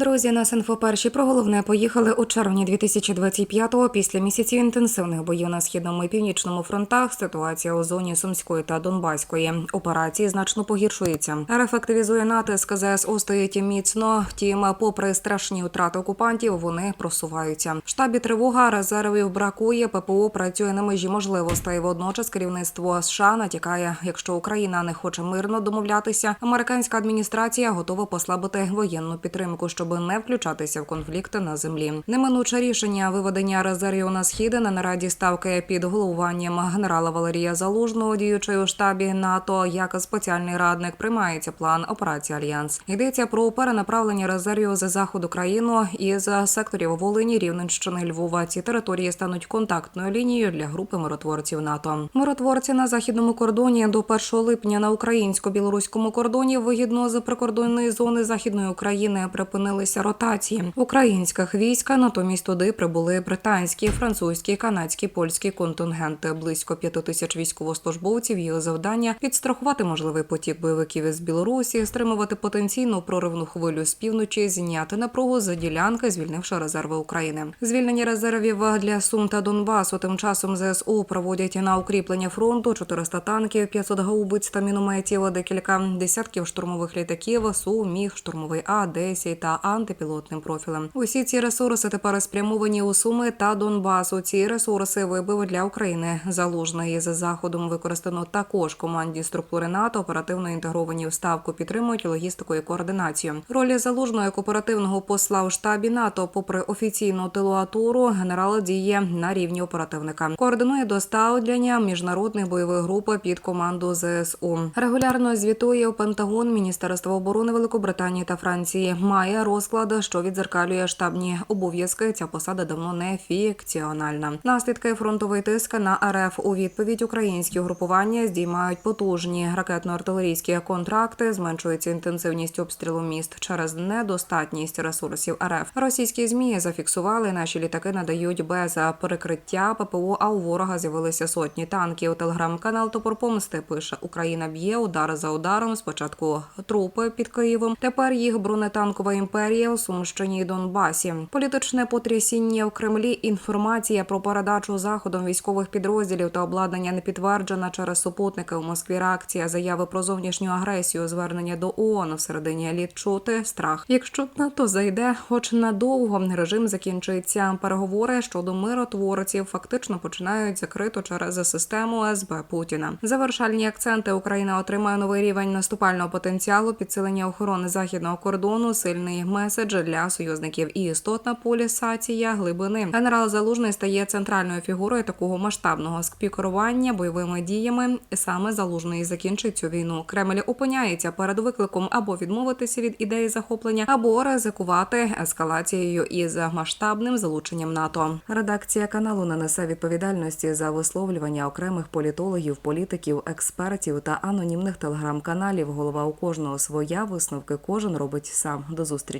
Друзі, нас інфоперші про головне поїхали у червні 2025-го. Після місяців інтенсивних боїв на східному і північному фронтах. Ситуація у зоні Сумської та Донбаської операції значно погіршується. РФ активізує натиск ЗСУ стоїть міцно. Втім, попри страшні втрати окупантів, вони просуваються. В штабі тривога резервів бракує. ППО працює на межі можливостей. Водночас керівництво США натякає, якщо Україна не хоче мирно домовлятися, американська адміністрація готова послабити воєнну підтримку, щоб не включатися в конфлікти на землі. Неминуче рішення виведення резервів на схід на нараді ставки під головуванням генерала Валерія Залужного, діючий у штабі НАТО, як спеціальний радник приймається план операції Альянс. Йдеться про перенаправлення резервів з заходу країну із секторів Волині, Рівненщини, Львова. Ці території стануть контактною лінією для групи миротворців НАТО. Миротворці на західному кордоні до 1 липня на українсько-білоруському кордоні вигідно з прикордонної зони західної України припинилися ротації українських військ. Натомість туди прибули британські, французькі, канадські, польські контингенти. Близько п'яти тисяч військовослужбовців. Їх завдання підстрахувати можливий потік бойовиків із Білорусі, стримувати потенційну проривну хвилю з півночі, зняти напругу з ділянки, звільнивши резерви України. Звільнення резервів для Сум та Донбасу. Тим часом ЗСУ проводять на укріплення фронту 400 танків, 500 гаубиць та мінометів, декілька десятків штурмових літаків, Су, Міг, штурмовий А, 10 та антипілотним профілем. Усі ці ресурси тепер спрямовані у Суми та Донбасу. Ці ресурси вибив для України залужної з заходом використано також командні структури НАТО оперативно інтегровані в ставку підтримують логістику і координацію. Ролі залужного як оперативного посла в штабі НАТО, попри офіційну тилуатуру, генерал діє на рівні оперативника. Координує доставлення міжнародних бойових груп під команду ЗСУ. Регулярно звітує у Пентагон Міністерство оборони Великобританії та Франції. Має розклад, що відзеркалює штабні обов'язки. Ця посада давно не фікціональна. Наслідки фронтовий тиск на РФ у відповідь українські групування здіймають потужні ракетно-артилерійські контракти. Зменшується інтенсивність обстрілу міст через недостатність ресурсів РФ. Російські змі зафіксували наші літаки надають без перекриття ППО. А у ворога з'явилися сотні танків. Телеграм-канал Топор Помсти пише: Україна б'є удар за ударом. Спочатку трупи під Києвом. Тепер їх бронетанкова імперія у Сумщині і Донбасі. Політичне потрясіння в Кремлі. Інформація про передачу заходом військових підрозділів та обладнання не підтверджена через супутники у Москві. Реакція заяви про зовнішню агресію, звернення до ООН всередині еліт чути страх. Якщо НАТО зайде, хоч надовго режим закінчиться. Переговори щодо миротворців фактично починають закрито через систему СБ Путіна. Завершальні акценти Україна отримає новий рівень наступального потенціалу, підсилення охорони західного кордону, сильний меседж для союзників і істотна полісація глибини. Генерал Залужний стає центральною фігурою такого масштабного спікерування бойовими діями. Саме залужний закінчить цю війну. Кремль опиняється перед викликом або відмовитися від ідеї захоплення, або ризикувати ескалацією із масштабним залученням НАТО. Редакція каналу не несе відповідальності за висловлювання окремих політологів, політиків, експертів та анонімних телеграм-каналів. Голова у кожного своя висновки кожен робить сам. До зустрічі,